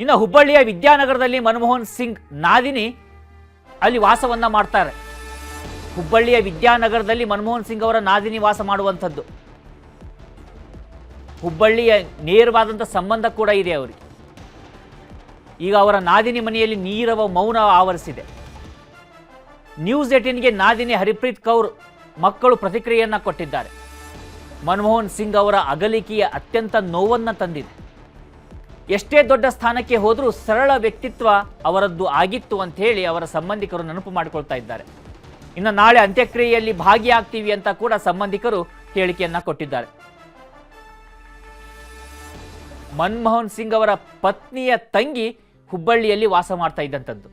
ಇನ್ನು ಹುಬ್ಬಳ್ಳಿಯ ವಿದ್ಯಾನಗರದಲ್ಲಿ ಮನಮೋಹನ್ ಸಿಂಗ್ ನಾದಿನಿ ಅಲ್ಲಿ ವಾಸವನ್ನು ಮಾಡ್ತಾರೆ. ಹುಬ್ಬಳ್ಳಿಯ ವಿದ್ಯಾನಗರದಲ್ಲಿ ಮನಮೋಹನ್ ಸಿಂಗ್ ಅವರ ನಾದಿನಿ ವಾಸ ಮಾಡುವಂಥದ್ದು. ಹುಬ್ಬಳ್ಳಿಯ ನೇರವಾದಂಥ ಸಂಬಂಧ ಕೂಡ ಇದೆ ಅವರಿಗೆ. ಈಗ ಅವರ ನಾದಿನಿ ಮನೆಯಲ್ಲಿ ನೀರವ ಮೌನ ಆವರಿಸಿದೆ. ನ್ಯೂಸ್ ಏಟೀನ್ಗೆ ನಾದಿನಿ ಹರಿಪ್ರೀತ್ ಕೌರ್ ಮಕ್ಕಳು ಪ್ರತಿಕ್ರಿಯೆಯನ್ನು ಕೊಟ್ಟಿದ್ದಾರೆ. ಮನಮೋಹನ್ ಸಿಂಗ್ ಅವರ ಅಗಲಿಕೆಯ ಅತ್ಯಂತ ನೋವನ್ನು ತಂದಿದೆ. ಎಷ್ಟೇ ದೊಡ್ಡ ಸ್ಥಾನಕ್ಕೆ ಹೋದರೂ ಸರಳ ವ್ಯಕ್ತಿತ್ವ ಅವರದ್ದು ಆಗಿತ್ತು ಅಂತ ಹೇಳಿ ಅವರ ಸಂಬಂಧಿಕರು ನೆನಪು ಮಾಡಿಕೊಳ್ತಾ ಇದ್ದಾರೆ. ಇನ್ನು ನಾಳೆ ಅಂತ್ಯಕ್ರಿಯೆಯಲ್ಲಿ ಭಾಗಿಯಾಗ್ತೀವಿ ಅಂತ ಕೂಡ ಸಂಬಂಧಿಕರು ಹೇಳಿಕೆಯನ್ನ ಕೊಟ್ಟಿದ್ದಾರೆ. ಮನಮೋಹನ್ ಸಿಂಗ್ ಅವರ ಪತ್ನಿಯ ತಂಗಿ ಹುಬ್ಬಳ್ಳಿಯಲ್ಲಿ ವಾಸ ಮಾಡ್ತಾ ಇದ್ದಂಥದ್ದು.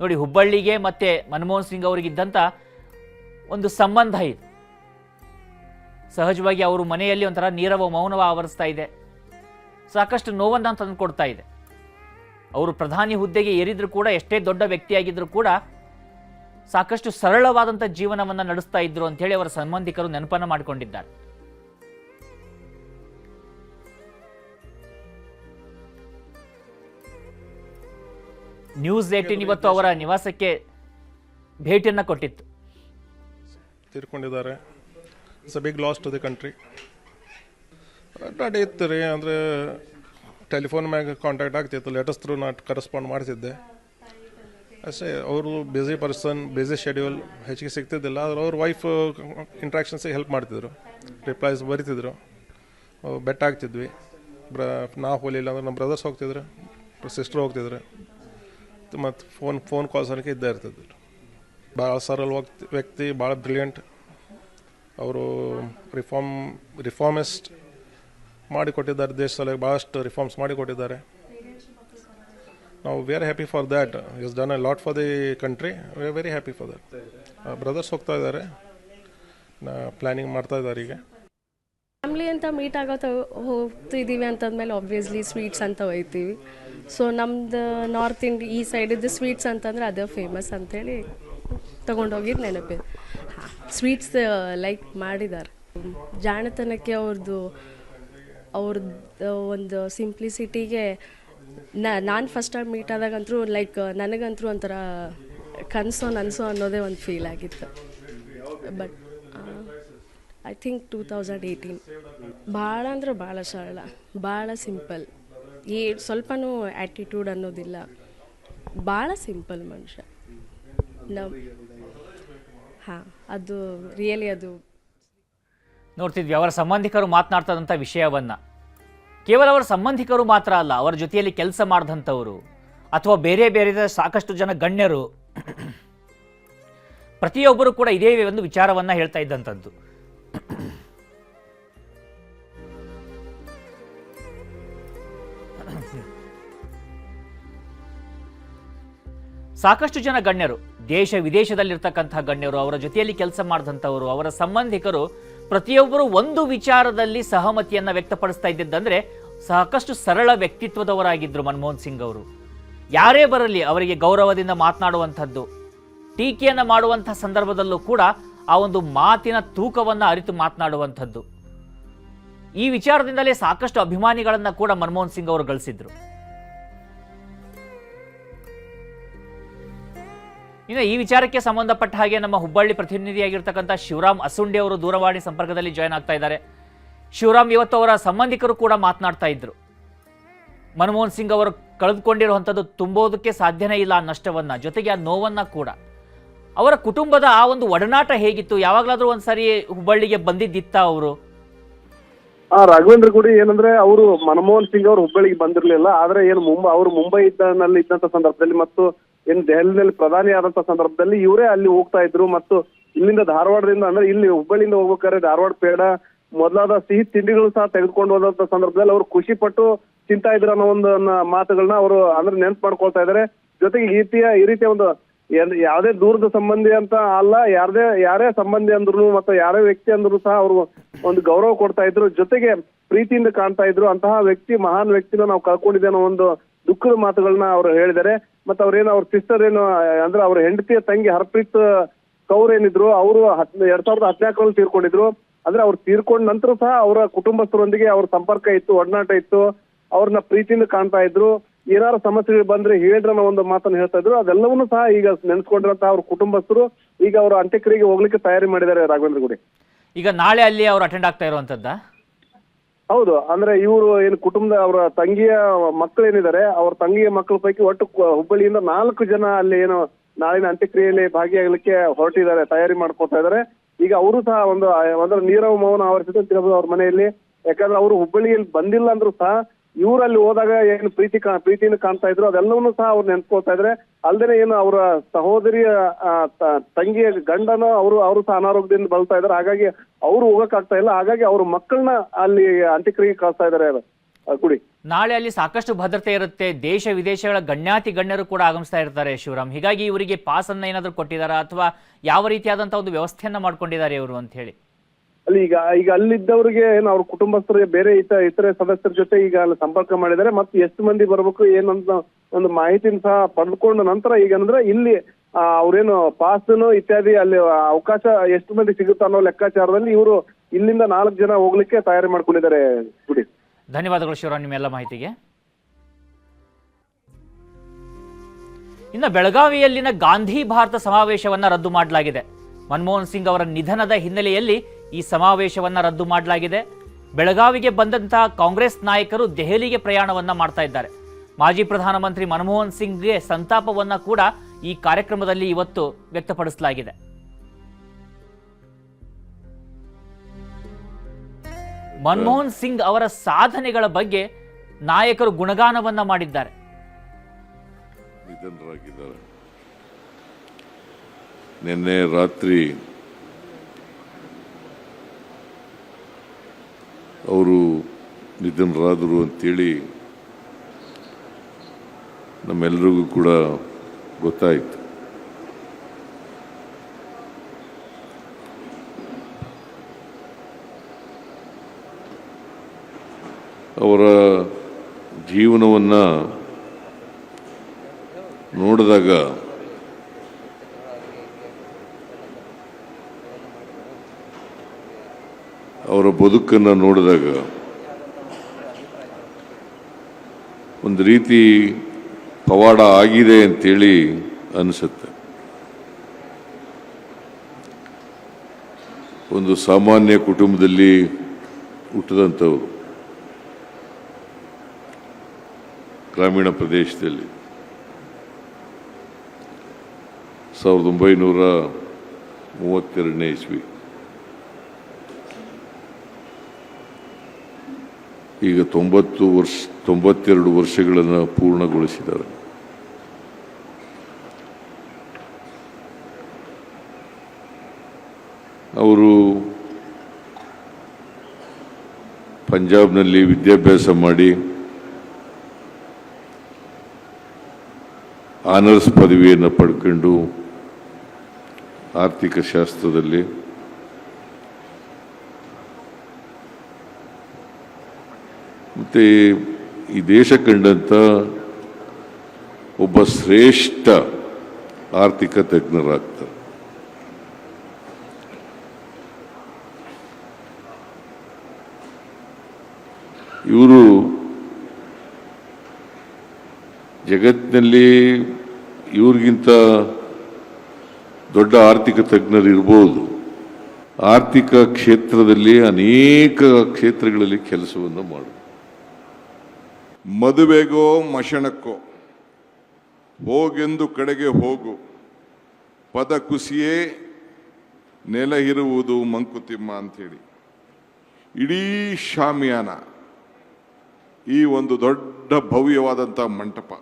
ನೋಡಿ, ಹುಬ್ಬಳ್ಳಿಗೆ ಮತ್ತೆ ಮನಮೋಹನ್ ಸಿಂಗ್ ಅವರಿಗಿದ್ದಂಥ ಒಂದು ಸಂಬಂಧ ಇದೆ. ಸಹಜವಾಗಿ ಅವರು ಮನೆಯಲ್ಲಿ ಒಂಥರ ನೀರವ ಮೌನವ ಆವರಿಸ್ತಾ ಇದೆ. ಸಾಕಷ್ಟು ನೋವನ್ನು ತಂದು ಕೊಡ್ತಾ ಇದೆ. ಅವರು ಪ್ರಧಾನಿ ಹುದ್ದೆಗೆ ಏರಿದ್ರು ಕೂಡ ಎಷ್ಟೇ ದೊಡ್ಡ ವ್ಯಕ್ತಿಯಾಗಿದ್ದರೂ ಕೂಡ ಸಾಕಷ್ಟು ಸರಳವಾದಂಥ ಜೀವನವನ್ನು ನಡೆಸ್ತಾ ಇದ್ರು ಅಂತೇಳಿ ಅವರ ಸಂಬಂಧಿಕರು ನೆನಪನ್ನು ಮಾಡಿಕೊಂಡಿದ್ದಾರೆ. ನ್ಯೂಸ್ ಏಟಿನ್ ಇವತ್ತು ಅವರ ನಿವಾಸಕ್ಕೆ ಭೇಟಿಯನ್ನ ಕೊಟ್ಟಿತ್ತು. ತೀರ್ಕೊಂಡಿದ್ದಾರೆ. It's a big loss to the country ನಡೆಯುತ್ತೆ ರೀ, ಅಂದರೆ ಟೆಲಿಫೋನ್ ಮ್ಯಾಗ ಕಾಂಟ್ಯಾಕ್ಟ್ ಆಗ್ತಿತ್ತು ಲೆಟರ್ಸ್ ತ್ರೂ ನಾ ಕರೆಸ್ಪಾಂಡ್ ಮಾಡ್ತಿದ್ದೆ. ಅಷ್ಟೇ, ಅವರು ಬ್ಯುಸಿ ಪರ್ಸನ್ ಬ್ಯುಸಿ ಶೆಡ್ಯೂಲ್ ಹೆಚ್ಚಿಗೆ ಸಿಗ್ತಿದ್ದಿಲ್ಲ, ಆದ್ರೆ ಅವ್ರ ವೈಫ್ ಇಂಟ್ರಾಕ್ಷನ್ಸಿಗೆ ಹೆಲ್ಪ್ ಮಾಡ್ತಿದ್ರು. ರಿಪ್ಲೈಸ್ ಬರಿತಿದ್ರು. ಬೆಟ್ ಆಗ್ತಿದ್ವಿ ಬ್ರ ನಾವು ಹೋಲಿಲ್ಲ ಅಂದ್ರೆ ನಮ್ಮ ಬ್ರದರ್ಸ್ ಹೋಗ್ತಿದ್ರು ಸಿಸ್ಟರ್ ಹೋಗ್ತಿದ್ರು. ಮತ್ತು ಫೋನ್ ಫೋನ್ ಕಾಲ್ಸ್ ಅನ್ನಕ್ಕೆ ಇದ್ದೇ ಇರ್ತಿದ್ರು. ಭಾಳ ಸರಳ ವ್ಯಕ್ತಿ, ಭಾಳ ಬ್ರಿಲಿಯಂಟ್ ಅವರು ರಿಫಾರ್ಮ್ ರಿಫಾರ್ಮಿಸ್ಟ್ ಮಾಡಿಕೊಟ್ಟಿದ್ದಾರೆ, ದೇಶದಲ್ಲಿ ಭಾಳಷ್ಟು ರಿಫಾರ್ಮ್ಸ್ ಮಾಡಿಕೊಟ್ಟಿದ್ದಾರೆ. ನಾವು we are happy for that is done a lot for the country we are very happy for that brothers ಹೋಗ್ತಾ ಇದ್ದಾರೆ. ಪ್ಲ್ಯಾನಿಂಗ್ ಮಾಡ್ತಾ ಇದ್ದಾರೆ ಈಗ. ಫ್ಯಾಮ್ಲಿ ಅಂತ ಮೀಟ್ ಆಗೋ ಹೋಗ್ತಿದ್ದೀವಿ ಅಂತಂದ್ಮೇಲೆ ಆಬ್ವಿಯಸ್ಲಿ ಸ್ವೀಟ್ಸ್ ಅಂತ ಒಯ್ತೀವಿ. ಸೊ ನಮ್ದು ನಾರ್ತ್ ಇಂಡಿ ಈ ಸೈಡಿದ್ದು ಸ್ವೀಟ್ಸ್ ಅಂತಂದ್ರೆ ಅದೇ ಫೇಮಸ್ ಅಂತೇಳಿ ತೊಗೊಂಡೋಗಿದ್ದು ನೆನಪಿದೆ ಸ್ವೀಟ್ಸ್ ಲೈಕ್ ಮಾಡಿದ್ದಾರೆ. ಜಾಣತನಕ್ಕೆ ಅವ್ರದ್ದು ಅವ್ರದ್ದು ಒಂದು ಸಿಂಪ್ಲಿಸಿಟಿಗೆ ನಾನು ಫಸ್ಟ್ ಟೈಮ್ ಮೀಟ್ ಆದಾಗಂತೂ ಲೈಕ್ ನನಗಂತೂ ಒಂಥರ ಕನಸೋ ನನಸೋ ಅನ್ನೋದೇ ಒಂದು ಫೀಲ್ ಆಗಿತ್ತು. But I think two thousand eighteen ಭಾಳ ಅಂದ್ರೆ ಭಾಳ ಸರಳ ಭಾಳ ಸಿಂಪಲ್ ಏ, ಸ್ವಲ್ಪನೂ ಆ್ಯಟಿಟ್ಯೂಡ್ ಅನ್ನೋದಿಲ್ಲ. ಭಾಳ ಸಿಂಪಲ್ ಮನುಷ್ಯ. ನಮ್ಮ ಹಾಂ, ಅದು ರಿಯಲಿ ಅದು ನೋಡ್ತಿದ್ವಿ, ಅವರ ಸಂಬಂಧಿಕರು ಮಾತನಾಡ್ತದಂಥ ವಿಷಯವನ್ನ. ಕೇವಲ ಅವರ ಸಂಬಂಧಿಕರು ಮಾತ್ರ ಅಲ್ಲ, ಅವರ ಜೊತೆಯಲ್ಲಿ ಕೆಲಸ ಮಾಡಿದಂಥವರು, ಅಥವಾ ಬೇರೆ ಬೇರೆ ಸಾಕಷ್ಟು ಜನ ಗಣ್ಯರು, ಪ್ರತಿಯೊಬ್ಬರು ಕೂಡ ಇದೇ ಒಂದು ವಿಚಾರವನ್ನ ಹೇಳ್ತಾ ಇದ್ದಂಥದ್ದು. ಸಾಕಷ್ಟು ಜನ ಗಣ್ಯರು, ದೇಶ ವಿದೇಶದಲ್ಲಿರ್ತಕ್ಕಂತಹ ಗಣ್ಯರು, ಅವರ ಜೊತೆಯಲ್ಲಿ ಕೆಲಸ ಮಾಡಿದಂಥವರು, ಅವರ ಸಂಬಂಧಿಕರು ಪ್ರತಿಯೊಬ್ಬರು ಒಂದು ವಿಚಾರದಲ್ಲಿ ಸಹಮತಿಯನ್ನು ವ್ಯಕ್ತಪಡಿಸ್ತಾ ಇದ್ದಿದ್ದಂದ್ರೆ ಸಾಕಷ್ಟು ಸರಳ ವ್ಯಕ್ತಿತ್ವದವರಾಗಿದ್ದರು ಮನಮೋಹನ್ ಸಿಂಗ್ ಅವರು. ಯಾರೇ ಬರಲಿ ಅವರಿಗೆ ಗೌರವದಿಂದ ಮಾತನಾಡುವಂಥದ್ದು, ಟೀಕೆಯನ್ನು ಮಾಡುವಂಥ ಸಂದರ್ಭದಲ್ಲೂ ಕೂಡ ಆ ಒಂದು ಮಾತಿನ ತೂಕವನ್ನು ಅರಿತು ಮಾತನಾಡುವಂಥದ್ದು. ಈ ವಿಚಾರದಿಂದಲೇ ಸಾಕಷ್ಟು ಅಭಿಮಾನಿಗಳನ್ನು ಕೂಡ ಮನಮೋಹನ್ ಸಿಂಗ್ ಅವರು ಗಳಿಸಿದ್ರು. ಇನ್ನು ಈ ವಿಚಾರಕ್ಕೆ ಸಂಬಂಧಪಟ್ಟ ಹಾಗೆ ನಮ್ಮ ಹುಬ್ಬಳ್ಳಿ ಪ್ರತಿನಿಧಿಯಾಗಿರ್ತಕ್ಕಂಥ ಶಿವರಾಮ್ ಅಸುಂಡಿ ಅವರು ದೂರವಾಣಿ ಸಂಪರ್ಕದಲ್ಲಿ ಜಾಯ್ನ್ ಆಗ್ತಾ ಇದ್ದಾರೆ. ಶಿವರಾಮ್, ಇವತ್ತು ಅವರ ಸಂಬಂಧಿಕರು ಕೂಡ ಮಾತನಾಡ್ತಾ ಇದ್ರು. ಮನಮೋಹನ್ ಸಿಂಗ್ ಅವರು ಕಳೆದುಕೊಂಡಿರುವಂಥದ್ದು ತುಂಬೋದಕ್ಕೆ ಸಾಧ್ಯನೇ ಇಲ್ಲ ಆ ಜೊತೆಗೆ ಆ ನೋವನ್ನ ಕೂಡ. ಅವರ ಕುಟುಂಬದ ಆ ಒಂದು ಒಡನಾಟ ಹೇಗಿತ್ತು? ಯಾವಾಗಲಾದ್ರೂ ಒಂದ್ಸರಿ ಹುಬ್ಬಳ್ಳಿಗೆ ಬಂದಿದ್ದಿತ್ತ ಅವರು? ಆ, ರಾಘವೇಂದ್ರ ಗುಡಿ ಏನಂದ್ರೆ, ಅವರು ಮನಮೋಹನ್ ಸಿಂಗ್ ಅವರು ಹುಬ್ಬಳ್ಳಿಗೆ ಬಂದಿರ್ಲಿಲ್ಲ. ಆದ್ರೆ ಏನು ಮುಂಬೈ ಅವರು ಮುಂಬೈ ಇದ್ದನಲ್ಲಿ ಇದ್ದಂತ ಸಂದರ್ಭದಲ್ಲಿ ಮತ್ತು ಏನ್ ದೆಹಲಿನಲ್ಲಿ ಪ್ರಧಾನಿ ಆದಂತ ಸಂದರ್ಭದಲ್ಲಿ ಇವರೇ ಅಲ್ಲಿ ಹೋಗ್ತಾ ಇದ್ರು ಮತ್ತು ಇಲ್ಲಿಂದ ಧಾರವಾಡದಿಂದ ಅಂದ್ರೆ ಇಲ್ಲಿ ಹುಬ್ಬಳ್ಳಿಯಿಂದ ಹೋಗ್ಬೇಕಾದ್ರೆ ಧಾರವಾಡ ಪೇಡ, ಮೊದಲಾದ ಸಿಹಿ ತಿಂಡಿಗಳು ಸಹ ತೆಗೆದುಕೊಂಡು ಹೋದಂತ ಸಂದರ್ಭದಲ್ಲಿ ಅವರು ಖುಷಿ ಪಟ್ಟು ತಿಂತಾ ಇದ್ರು ಅನ್ನೋ ಒಂದು ಮಾತುಗಳನ್ನ ಅವರು ಅಂದ್ರೆ ನೆನ್ಪು ಮಾಡ್ಕೊಳ್ತಾ ಇದಾರೆ. ಜೊತೆಗೆ ಈ ರೀತಿಯ ಈ ರೀತಿಯ ಒಂದು ಯಾವ್ದೇ ದೂರದ ಸಂಬಂಧಿ ಅಂತ ಅಲ್ಲ, ಯಾರದೇ, ಯಾರೇ ಸಂಬಂಧಿ ಅಂದ್ರು ಮತ್ತೆ ಯಾರೇ ವ್ಯಕ್ತಿ ಅಂದ್ರು ಸಹ ಅವರು ಒಂದು ಗೌರವ ಕೊಡ್ತಾ ಇದ್ರು. ಜೊತೆಗೆ ಪ್ರೀತಿಯಿಂದ ಕಾಣ್ತಾ ಇದ್ರು. ಅಂತಹ ವ್ಯಕ್ತಿ, ಮಹಾನ್ ವ್ಯಕ್ತಿನ ನಾವು ಕಳ್ಕೊಂಡಿದ್ದೇನೋ ಒಂದು ದುಃಖದ ಮಾತುಗಳನ್ನ ಅವರು ಹೇಳಿದ್ದಾರೆ. ಮತ್ತೆ ಅವ್ರೇನು ಅವ್ರ ಸಿಸ್ಟರ್ ಏನು, ಅಂದ್ರೆ ಅವ್ರ ಹೆಂಡತಿಯ ತಂಗಿ ಹರ್ಪ್ರೀತ್ ಕೌರ್ ಏನಿದ್ರು, ಅವರು ಎರಡ್ ಸಾವಿರದ ಹದಿನಾಲ್ಕರಲ್ಲಿ ತೀರ್ಕೊಂಡಿದ್ರು. ಅಂದ್ರೆ ಅವ್ರು ತೀರ್ಕೊಂಡ ನಂತರ ಸಹ ಅವರ ಕುಟುಂಬಸ್ಥರೊಂದಿಗೆ ಅವ್ರ ಸಂಪರ್ಕ ಇತ್ತು, ಒಡನಾಟ ಇತ್ತು. ಅವ್ರನ್ನ ಪ್ರೀತಿಯಿಂದ ಕಾಣ್ತಾ ಇದ್ರು. ಏನಾರು ಸಮಸ್ಯೆಗಳು ಬಂದ್ರೆ ಹೇಳ್ರಿ ಅನ್ನೋ ಒಂದು ಮಾತನ್ನ ಹೇಳ್ತಾ ಇದ್ರು. ಅದೆಲ್ಲವನ್ನೂ ಸಹ ಈಗ ನೆನೆಸ್ಕೊಂಡಿರಂತ ಅವ್ರ ಕುಟುಂಬಸ್ಥರು ಈಗ ಅವರ ಅಂತ್ಯಕ್ರಿಯೆಗೆ ಹೋಗ್ಲಿಕ್ಕೆ ತಯಾರಿ ಮಾಡಿದ್ದಾರೆ ರಾಘವೇಂದ್ರ ಗುಡಿ. ಈಗ ನಾಳೆ ಅಲ್ಲಿ ಅವ್ರು ಅಟೆಂಡ್ ಆಗ್ತಾ ಇರುವಂಥದ್ದಾ ಹೌದು, ಅಂದ್ರೆ ಇವರು ಏನು ಕುಟುಂಬದ ಅವರ ತಂಗಿಯ ಮಕ್ಕಳು ಏನಿದ್ದಾರೆ ಅವ್ರ ತಂಗಿಯ ಮಕ್ಕಳ ಪೈಕಿ ಒಟ್ಟು ಹುಬ್ಬಳ್ಳಿಯಿಂದ ನಾಲ್ಕು ಜನ ಅಲ್ಲಿ ಏನು ನಾಳಿನ ಅಂತ್ಯಕ್ರಿಯೆಯಲ್ಲಿ ಭಾಗಿಯಾಗಲಿಕ್ಕೆ ಹೊರಟಿದ್ದಾರೆ, ತಯಾರಿ ಮಾಡ್ಕೊತಾ ಇದ್ದಾರೆ. ಈಗ ಅವರು ಸಹ ಒಂದು ಅಂದ್ರೆ ನೀರವ ಮೌನ ಆವರಿಸಿದೆ ಅಂತ ಅವ್ರ ಮನೆಯಲ್ಲಿ. ಯಾಕಂದ್ರೆ ಅವರು ಹುಬ್ಬಳ್ಳಿಯಲ್ಲಿ ಬಂದಿಲ್ಲ ಅಂದ್ರೂ ಸಹ ಇವ್ರು ಅಲ್ಲಿ ಹೋದಾಗ ಏನು ಪ್ರೀತಿ ಪ್ರೀತಿಯನ್ನು ಕಾಣ್ತಾ ಇದ್ರು. ಅದೆಲ್ಲವನ್ನೂ ಸಹ ಅವ್ರು ನೆನ್ಸ್ಕೊಳ್ತಾ ಇದ್ರೆ, ಅಲ್ದೇನೆ ಏನು ಅವರ ಸಹೋದರಿಯ ತಂಗಿಯ ಗಂಡನ ಅವರು ಅವರು ಸಹ ಅನಾರೋಗ್ಯದಿಂದ ಬಳಸ್ತಾ ಇದ್ದಾರೆ. ಹಾಗಾಗಿ ಅವ್ರು ಹೋಗಕ್ಕಾಗ್ತಾ ಇಲ್ಲ. ಹಾಗಾಗಿ ಅವ್ರ ಮಕ್ಕಳನ್ನ ಅಲ್ಲಿ ಅಂತ್ಯಕ್ರಿಯೆ ಕಳಿಸ್ತಾ ಇದ್ದಾರೆ ಕುಡಿ ನಾಳೆ ಅಲ್ಲಿ ಸಾಕಷ್ಟು ಭದ್ರತೆ ಇರುತ್ತೆ. ದೇಶ ವಿದೇಶಗಳ ಗಣ್ಯಾತಿ ಗಣ್ಯರು ಕೂಡ ಆಗಮಿಸ್ತಾ ಇರ್ತಾರೆ ಶಿವರಾಮ್. ಹೀಗಾಗಿ ಇವರಿಗೆ ಪಾಸ್ ಅನ್ನ ಏನಾದರೂ ಕೊಟ್ಟಿದ್ದಾರಾ ಅಥವಾ ಯಾವ ರೀತಿಯಾದಂತಹ ಒಂದು ವ್ಯವಸ್ಥೆಯನ್ನ ಮಾಡ್ಕೊಂಡಿದ್ದಾರೆ ಇವರು ಅಂತ ಹೇಳಿ. ಅಲ್ಲಿ ಈಗ ಈಗ ಅಲ್ಲಿದ್ದವರಿಗೆ ಏನು, ಅವ್ರ ಕುಟುಂಬಸ್ಥರಿಗೆ ಬೇರೆ ಇತ, ಇತರೆ ಸದಸ್ಯರ ಜೊತೆ ಈಗ ಅಲ್ಲಿ ಸಂಪರ್ಕ ಮಾಡಿದ್ದಾರೆ, ಮತ್ತೆ ಎಷ್ಟು ಮಂದಿ ಬರಬೇಕು, ಏನಂತ ಒಂದು ಮಾಹಿತಿನ ಸಹ ಪಡೆದುಕೊಂಡ ನಂತರ ಈಗ ಅಂದ್ರೆ ಇಲ್ಲಿ ಅವ್ರೇನು ಪಾಸ್ನು ಇತ್ಯಾದಿ ಅಲ್ಲಿ ಅವಕಾಶ ಎಷ್ಟು ಮಂದಿ ಸಿಗುತ್ತೆ ಅನ್ನೋ ಲೆಕ್ಕಾಚಾರದಲ್ಲಿ ಇವರು ಇಲ್ಲಿಂದ ನಾಲ್ಕು ಜನ ಹೋಗ್ಲಿಕ್ಕೆ ತಯಾರಿ ಮಾಡ್ಕೊಂಡಿದ್ದಾರೆ ಗುಡಿ. ಧನ್ಯವಾದಗಳು ಶಿವರಾಮ್ ನಿಮ್ಮೆಲ್ಲ ಮಾಹಿತಿಗೆ. ಇನ್ನು ಬೆಳಗಾವಿಯಲ್ಲಿನ ಗಾಂಧಿ ಭಾರತ ಸಮಾವೇಶವನ್ನ ರದ್ದು ಮಾಡಲಾಗಿದೆ. ಮನಮೋಹನ್ ಸಿಂಗ್ ಅವರ ನಿಧನದ ಹಿನ್ನೆಲೆಯಲ್ಲಿ ಈ ಸಮಾವೇಶವನ್ನು ರದ್ದು ಮಾಡಲಾಗಿದೆ. ಬೆಳಗಾವಿಗೆ ಬಂದಂತಹ ಕಾಂಗ್ರೆಸ್ ನಾಯಕರು ದೆಹಲಿಗೆ ಪ್ರಯಾಣವನ್ನ ಮಾಡ್ತಾ ಇದ್ದಾರೆ. ಮಾಜಿ ಪ್ರಧಾನಮಂತ್ರಿ ಮನಮೋಹನ್ ಸಿಂಗ್ಗೆ ಸಂತಾಪವನ್ನ ಕೂಡ ಈ ಕಾರ್ಯಕ್ರಮದಲ್ಲಿ ಇವತ್ತು ವ್ಯಕ್ತಪಡಿಸಲಾಗಿದೆ. ಮನಮೋಹನ್ ಸಿಂಗ್ ಅವರ ಸಾಧನೆಗಳ ಬಗ್ಗೆ ನಾಯಕರು ಗುಣಗಾನವನ್ನ ಮಾಡಿದ್ದಾರೆ. ನಿನ್ನೆ ರಾತ್ರಿ ಅವರು ನಿಧನರಾದರು ಅಂತೇಳಿ ನಮ್ಮೆಲ್ಲರಿಗೂ ಕೂಡ ಗೊತ್ತಾಯಿತು. ಅವರ ಜೀವನವನ್ನು ನೋಡಿದಾಗ ಅವರ ಬದುಕನ್ನು ನೋಡಿದಾಗ ಒಂದು ರೀತಿ ಪವಾಡ ಆಗಿದೆ ಅಂತೇಳಿ ಅನಿಸುತ್ತೆ. ಒಂದು ಸಾಮಾನ್ಯ ಕುಟುಂಬದಲ್ಲಿ ಹುಟ್ಟಿದಂಥವ್ರು ಗ್ರಾಮೀಣ ಪ್ರದೇಶದಲ್ಲಿ ಸಾವಿರದ ಒಂಬೈನೂರ ಮೂವತ್ತೆರಡನೇ ಇಸ್ವಿ. ಈಗ ತೊಂಬತ್ತು ವರ್ಷ, ತೊಂಬತ್ತೆರಡು ವರ್ಷಗಳನ್ನು ಪೂರ್ಣಗೊಳಿಸಿದ್ದಾರೆ. ಅವರು ಪಂಜಾಬ್ನಲ್ಲಿ ವಿದ್ಯಾಭ್ಯಾಸ ಮಾಡಿ ಆನರ್ಸ್ ಪದವಿಯನ್ನು ಪಡ್ಕೊಂಡು ಆರ್ಥಿಕ ಶಾಸ್ತ್ರದಲ್ಲಿ ಮತ್ತು ಈ ದೇಶ ಕಂಡಂಥ ಒಬ್ಬ ಶ್ರೇಷ್ಠ ಆರ್ಥಿಕ ತಜ್ಞರಾಗ್ತಾರೆ. ಇವರು ಜಗತ್ತಿನಲ್ಲಿ ಇವ್ರಿಗಿಂತ ದೊಡ್ಡ ಆರ್ಥಿಕ ತಜ್ಞರು ಇರ್ಬೋದು ಆರ್ಥಿಕ ಕ್ಷೇತ್ರದಲ್ಲಿ ಅನೇಕ ಕ್ಷೇತ್ರಗಳಲ್ಲಿ ಕೆಲಸವನ್ನು ಮಾಡು ಮದುವೆಗೋ ಮಶಣಕ್ಕೋ, ಹೋಗೆಂದು ಕಡೆಗೆ ಹೋಗು. ಪದ ಕುಸಿಯೇ ನೆಲ ಇರುವುದು ಮಂಕುತಿಮ್ಮ ಅಂಥೇಳಿ. ಇಡೀ ಶಾಮಿಯಾನ ಈ ಒಂದು ದೊಡ್ಡ ಭವ್ಯವಾದಂಥ ಮಂಟಪ.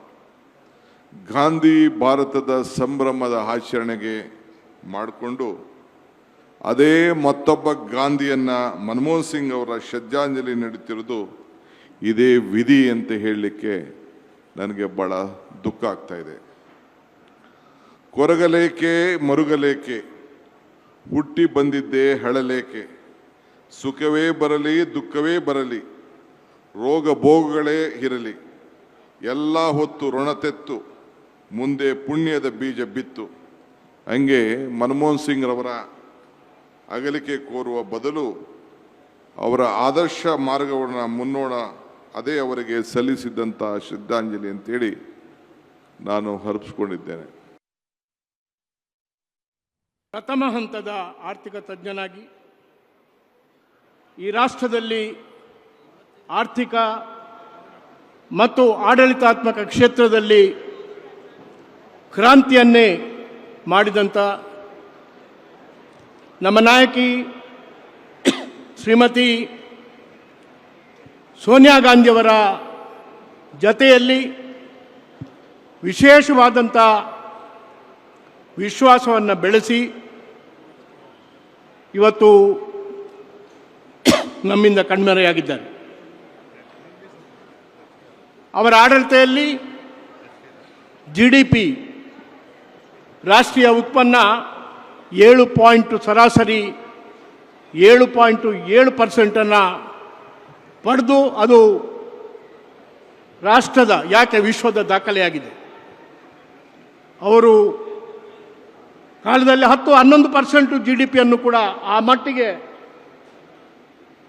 ಗಾಂಧಿ ಭಾರತದ ಸಂಭ್ರಮದ ಆಚರಣೆಗೆ ಮಾಡಿಕೊಂಡು ಅದೇ ಮತ್ತೊಬ್ಬ ಗಾಂಧಿಯನ್ನು ಮನಮೋಹನ್ ಸಿಂಗ್ ಅವರ ಶ್ರದ್ಧಾಂಜಲಿ ನಡೀತಿರೋದು ಇದೇ ವಿಧಿ ಅಂತ ಹೇಳಲಿಕ್ಕೆ ನನಗೆ ಬಹಳ ದುಃಖ ಆಗ್ತಾ ಇದೆ. ಕೊರಗಲೇಕೆ, ಮರುಗಲೇಕೆ, ಹುಟ್ಟಿ ಬಂದಿದ್ದೇ ಹಳಲೇಕೆ, ಸುಖವೇ ಬರಲಿ, ದುಃಖವೇ ಬರಲಿ, ರೋಗ ಭೋಗಗಳೇ ಇರಲಿ, ಎಲ್ಲ ಹೊತ್ತು ಋಣತೆತ್ತು ಮುಂದೆ ಪುಣ್ಯದ ಬೀಜ ಬಿತ್ತು. ಹಂಗೆ ಮನಮೋಹನ್ ಸಿಂಗ್ ರವರ ಅಗಲಿಕೆ ಕೋರುವ ಬದಲು ಅವರ ಆದರ್ಶ ಮಾರ್ಗವನ್ನು ಮುನ್ನೋಣ ಅದೇ ಅವರಿಗೆ ಸಲ್ಲಿಸಿದ್ದಂಥ ಶ್ರದ್ಧಾಂಜಲಿ ಅಂತೇಳಿ ನಾನು ಹರಪಿಸ್ಕೊಂಡಿದ್ದೇನೆ. ಪ್ರಥಮ ಹಂತದ ಆರ್ಥಿಕ ತಜ್ಞನಾಗಿ ಈ ರಾಷ್ಟ್ರದಲ್ಲಿ ಆರ್ಥಿಕ ಮತ್ತು ಆಡಳಿತಾತ್ಮಕ ಕ್ಷೇತ್ರದಲ್ಲಿ ಕ್ರಾಂತಿಯನ್ನೇ ಮಾಡಿದಂಥ ನಮ್ಮ ನಾಯಕಿ ಶ್ರೀಮತಿ ಸೋನಿಯಾ ಗಾಂಧಿಯವರ ಜತೆಯಲ್ಲಿ ವಿಶೇಷವಾದಂಥ ವಿಶ್ವಾಸವನ್ನು ಬೆಳೆಸಿ ಇವತ್ತು ನಮ್ಮಿಂದ ಕಣ್ಮರೆಯಾಗಿದ್ದಾರೆ. ಅವರ ಆಡಳಿತದಲ್ಲಿ ಜಿ ಡಿ ಪಿ ರಾಷ್ಟ್ರೀಯ ಉತ್ಪನ್ನ ಏಳು ಪಾಯಿಂಟು ಸರಾಸರಿ ಏಳು ಪಾಯಿಂಟು ಏಳು ಪರ್ಸೆಂಟನ್ನು ಪಡೆದು ಅದು ರಾಷ್ಟ್ರದ, ಯಾಕೆ ವಿಶ್ವದ ದಾಖಲೆಯಾಗಿದೆ? ಅವರು ಕಾಲದಲ್ಲಿ ಹತ್ತು, ಹನ್ನೊಂದು ಪರ್ಸೆಂಟು ಜಿ ಡಿ ಪಿಯನ್ನು ಕೂಡ ಆ ಮಟ್ಟಿಗೆ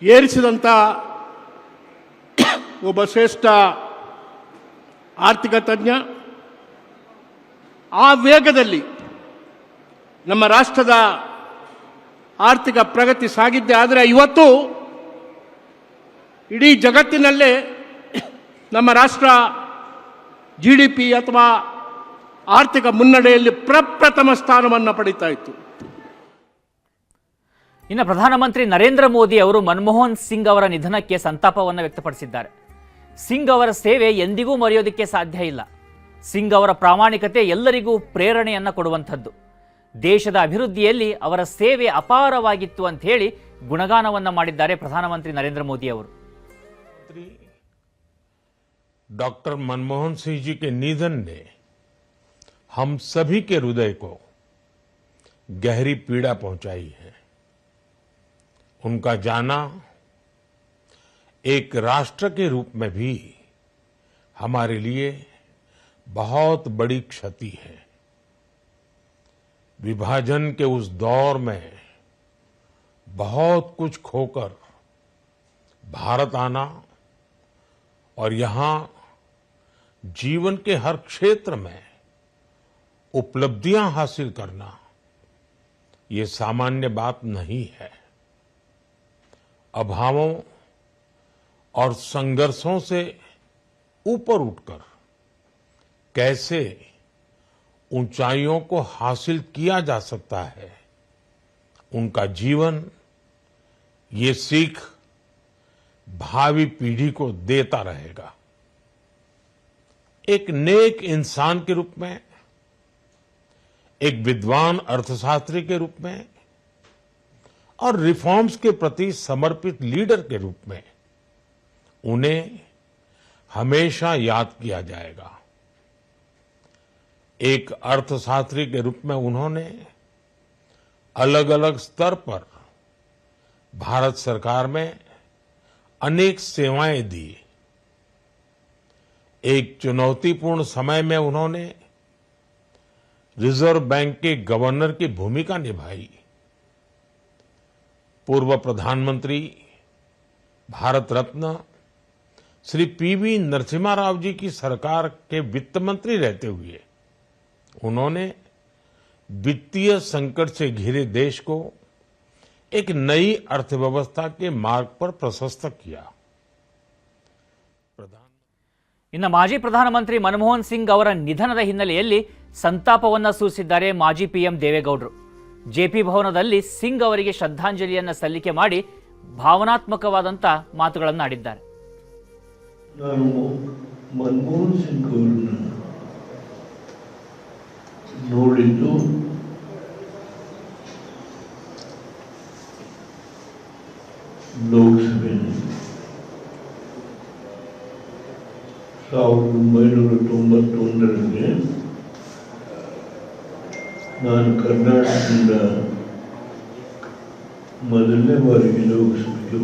ಏರಿಸಿದಂಥ ಒಬ್ಬ ಶ್ರೇಷ್ಠ ಆರ್ಥಿಕ ತಜ್ಞ. ಆ ವೇಗದಲ್ಲಿ ನಮ್ಮ ರಾಷ್ಟ್ರದ ಆರ್ಥಿಕ ಪ್ರಗತಿ ಸಾಗಿದ್ದೆ ಆದರೆ ಇವತ್ತು ಇಡೀ ಜಗತ್ತಿನಲ್ಲೇ ನಮ್ಮ ರಾಷ್ಟ್ರ ಜಿ ಡಿ ಪಿ ಅಥವಾ ಆರ್ಥಿಕ ಮುನ್ನಡೆಯಲ್ಲಿ ಪ್ರಪ್ರಥಮ ಸ್ಥಾನವನ್ನು ಪಡೀತಾ ಇತ್ತು. ಇನ್ನು ಪ್ರಧಾನಮಂತ್ರಿ ನರೇಂದ್ರ ಮೋದಿ ಅವರು ಮನಮೋಹನ್ ಸಿಂಗ್ ಅವರ ನಿಧನಕ್ಕೆ ಸಂತಾಪವನ್ನು ವ್ಯಕ್ತಪಡಿಸಿದ್ದಾರೆ. ಸಿಂಗ್ ಅವರ ಸೇವೆ ಎಂದಿಗೂ ಮರೆಯೋದಕ್ಕೆ ಸಾಧ್ಯ ಇಲ್ಲ. ಸಿಂಗ್ ಅವರ ಪ್ರಾಮಾಣಿಕತೆ ಎಲ್ಲರಿಗೂ ಪ್ರೇರಣೆಯನ್ನು ಕೊಡುವಂಥದ್ದು. ದೇಶದ ಅಭಿವೃದ್ಧಿಯಲ್ಲಿ ಅವರ ಸೇವೆ ಅಪಾರವಾಗಿತ್ತು ಅಂತ ಹೇಳಿ ಗುಣಗಾನವನ್ನು ಮಾಡಿದ್ದಾರೆ ಪ್ರಧಾನಮಂತ್ರಿ ನರೇಂದ್ರ ಮೋದಿ ಅವರು. डॉक्टर मनमोहन सिंह जी के निधन ने हम सभी के हृदय को गहरी पीड़ा पहुंचाई है। उनका जाना एक राष्ट्र के रूप में भी हमारे लिए बहुत बड़ी क्षति है। विभाजन के उस दौर में बहुत कुछ खोकर भारत आना और यहाँ जीवन के हर क्षेत्र में उपलब्धियाँ हासिल करना, ये सामान्य बात नहीं है। अभावों और संघर्षों से ऊपर उठकर कैसे ऊंचाइयों को हासिल किया जा सकता है, उनका जीवन, ये सीख भावी पीढ़ी को देता रहेगा। एक नेक इंसान के रूप में, एक विद्वान अर्थशास्त्री के रूप में, और रिफॉर्म्स के प्रति समर्पित लीडर के रूप में उन्हें हमेशा याद किया जाएगा। एक अर्थशास्त्री के रूप में उन्होंने अलग अलग स्तर पर भारत सरकार में अनेक सेवाएँ दी। एक चुनौतीपूर्ण समय में उन्होंने रिज़र्व बैंक के गवर्नर की भूमिका निभाई। पूर्व प्रधानमंत्री, भारत रत्न, श्री पीवी नरसिम्हा राव जी की सरकार के वित्त मंत्री रहते हुए उन्होंने वित्तीय संकट से घिरे देश को एक नई अर्थव्यवस्था के मार्ग पर प्रशस्त किया प्रधान ಇನ್ನು ಮಾಜಿ ಪ್ರಧಾನಮಂತ್ರಿ ಮನಮೋಹನ್ ಸಿಂಗ್ ಅವರ ನಿಧನದ ಹಿನ್ನೆಲೆಯಲ್ಲಿ ಸಂತಾಪವನ್ನು ಸೂಚಿಸಿದ್ದಾರೆ ಮಾಜಿ ಪಿಎಂ ದೇವೇಗೌಡರು ಜೆಪಿ ಭವನದಲ್ಲಿ ಸಿಂಗ್ ಅವರಿಗೆ ಶ್ರದ್ಧಾಂಜಲಿಯನ್ನು ಸಲ್ಲಿಕೆ ಮಾಡಿ ಭಾವನಾತ್ಮಕವಾದಂಥ ಮಾತುಗಳನ್ನು ಆಡಿದ್ದಾರೆ ನಾನು ಮನಮೋಹನ್ ಸಿಂಗ್ ಅವರನ್ನ ನೋಡಿದ್ದು ಲೋಕಸಭೆಯಲ್ಲಿ. ಸಾವಿರದ ಒಂಬೈನೂರ ತೊಂಬತ್ತೊಂದರಲ್ಲಿ ನಾನು ಕರ್ನಾಟಕದಿಂದ ಮೊದಲನೇ ಬಾರಿಗೆ ಲೋಕಸಭೆಗೆ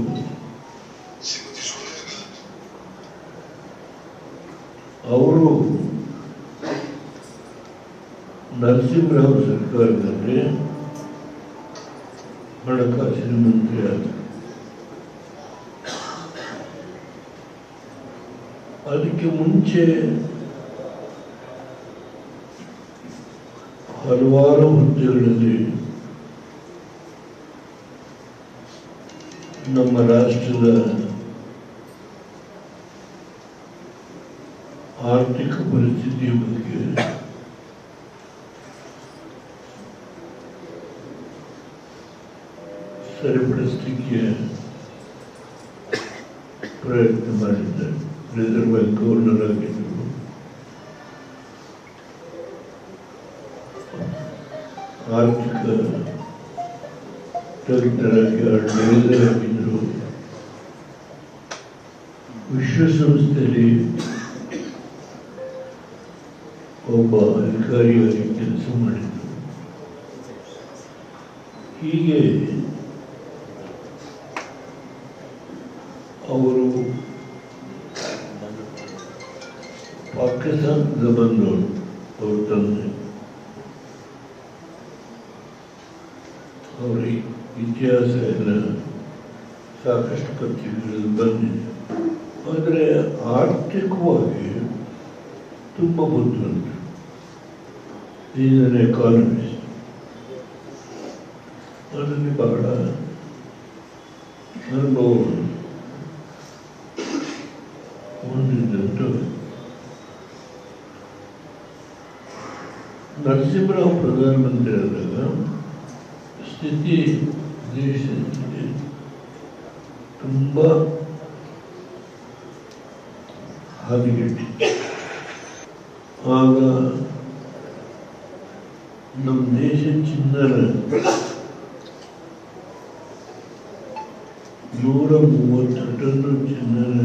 ಅವರು ನರಸಿಂಹರಾವ್ ಸರ್ಕಾರದಲ್ಲಿ ಹಣಕಾಸಿನ ಮಂತ್ರಿ ಆದರು ಅದಕ್ಕೆ ಮುಂಚೆ ಹಲವಾರು ಹುದ್ದೆಗಳಲ್ಲಿ ನಮ್ಮ ರಾಷ್ಟ್ರದ ಆರ್ಥಿಕ ಪರಿಸ್ಥಿತಿಯ ಬಗ್ಗೆ ಸರಿಪಡಿಸಲಿಕ್ಕೆ ಪ್ರಯತ್ನ ಮಾಡಿದ್ದಾರೆ ರಿಸರ್ವ್ ಬ್ಯಾಂಕ್ ಗವರ್ನರ್ ಆಗಿದ್ದರು ಆರ್ಥಿಕ ತಜ್ಞರಾಗಿ ಅಡ್ವೈಸರ್ ಆಗಿದ್ದರು ವಿಶ್ವಸಂಸ್ಥೆಯಲ್ಲಿ ಒಬ್ಬ ಅಧಿಕಾರಿಯಾಗಿ ಕೆಲಸ ಮಾಡಿದರು ಹೀಗೆ ಅವರು ಪಾಕಿಸ್ತಾನದ ಬಂದವರು ಅವ್ರ ತಂದೆ ಅವರ ಇತಿಹಾಸ ಎಲ್ಲ ಸಾಕಷ್ಟು ಪತ್ರಿಕೆಗಳಲ್ಲಿ ಬಂದಿದೆ ಆದರೆ ಆರ್ಥಿಕವಾಗಿ ತುಂಬ ಬುದ್ಧಿವಂತರು ಈಸ್ ಎಕಾನಮಿಸ್ಟ್ ಅದರಲ್ಲಿ ಬಹಳ ಅನುಭವ ಹೊಂದಿದ್ದಂಥ ನರಸಿಂಹರಾವ್ ಪ್ರಧಾನಮಂತ್ರಿ ಆದಾಗ ಸ್ಥಿತಿ ದೇಶದಲ್ಲಿ ತುಂಬ ಹದಗೆಟ್ಟಿತ್ತು ಆಗ ನಮ್ಮ ದೇಶ ಚಿನ್ನರ ನೂರ ಮೂವತ್ತು ಟನ್ನು ಚಿನ್ನದ